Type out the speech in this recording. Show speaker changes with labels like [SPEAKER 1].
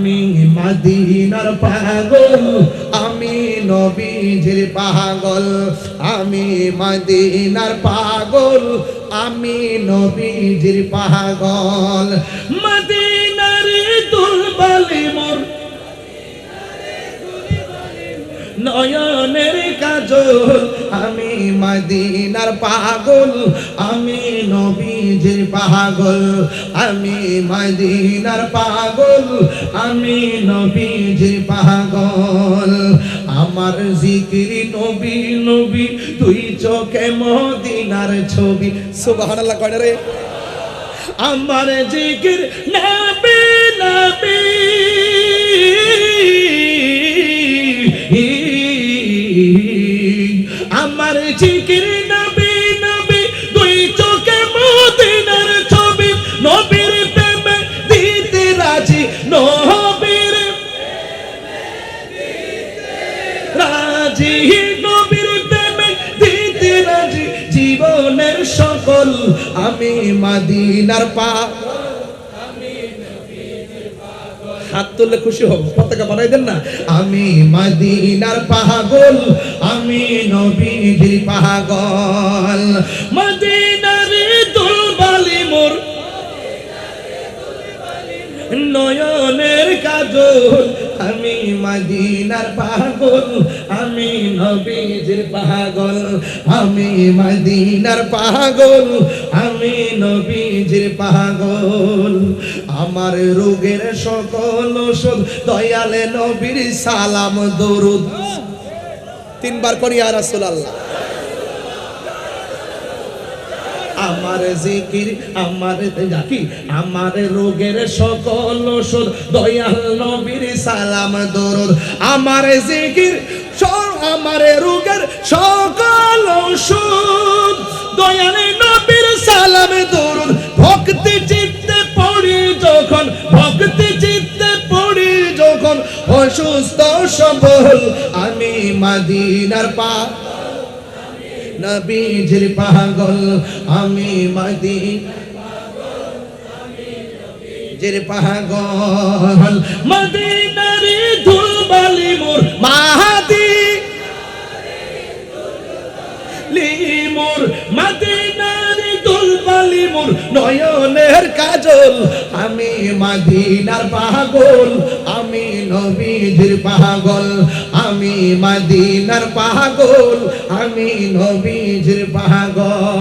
[SPEAKER 1] আমি মাদিনার পাগল, আমি নবীজির পাগল, আমি মাদিনার পাগল, আমি নবীজির পাগল। মদিনার দুলবালি মোর, নয়নের কাজল মদিনার পাগল, আমি নবীজির পাগল, আমি মদিনার পাগল, আমি নবীজির পাগল। আমার জিকিরি নবী নবী, তুই চোখে মদিনার ছবি। সুবহানাল্লাহ, কয় রে? আমার জিকির নবী নবী। আমার জিকির নবী নবী, দুই চোখে মদিনার ছবি। নবীর প্রেমে দিতে রাজি, নবীর রাজি, নবীর প্রেমে দিতে রাজি। জীবনের সকল আমি মাদিনার পা হাত তুললে খুশি হব। পতাকা বানাই দেন না। আমি মদিনার পাগল আমি নবীর পাগল। মদিনার দুলবালি মোর নয়নের কাজল আমি মদিনার পাগল, আমি নবীজির পাগল, আমি মদিনার পাগল, আমি নবীজির পাগল। আমার রোগের সকল ওষুধ দয়ালে নবীর সালাম, দরুদ। তিনবার করি আর রাসূলুল্লাহ। আমার জিকির, আমার জাকি, আমার রোগের সকল ওষুধ, দয়াল নবীর সালাম, দরুদ। আমার জিকির আমার রোগের সকল ওষুধ, দয়াল নবীর সালাম, দরুদ। ভক্তি চিত্তে পড়ি যখন, ভক্তি চিত্তে পড়ি যখন, অসুস্থ সবল, আমি মাদিনার পা নবীজির পাগল আমি মদি জির পাগল। মদিনার ধুলবালি মোর মাহাদি। লি মোর মোর নয়নের কাজল আমি মাদিনার পাগল আমি নবীজির পাগল আমি মাদিনার পাগল আমি নবীজির পাগল।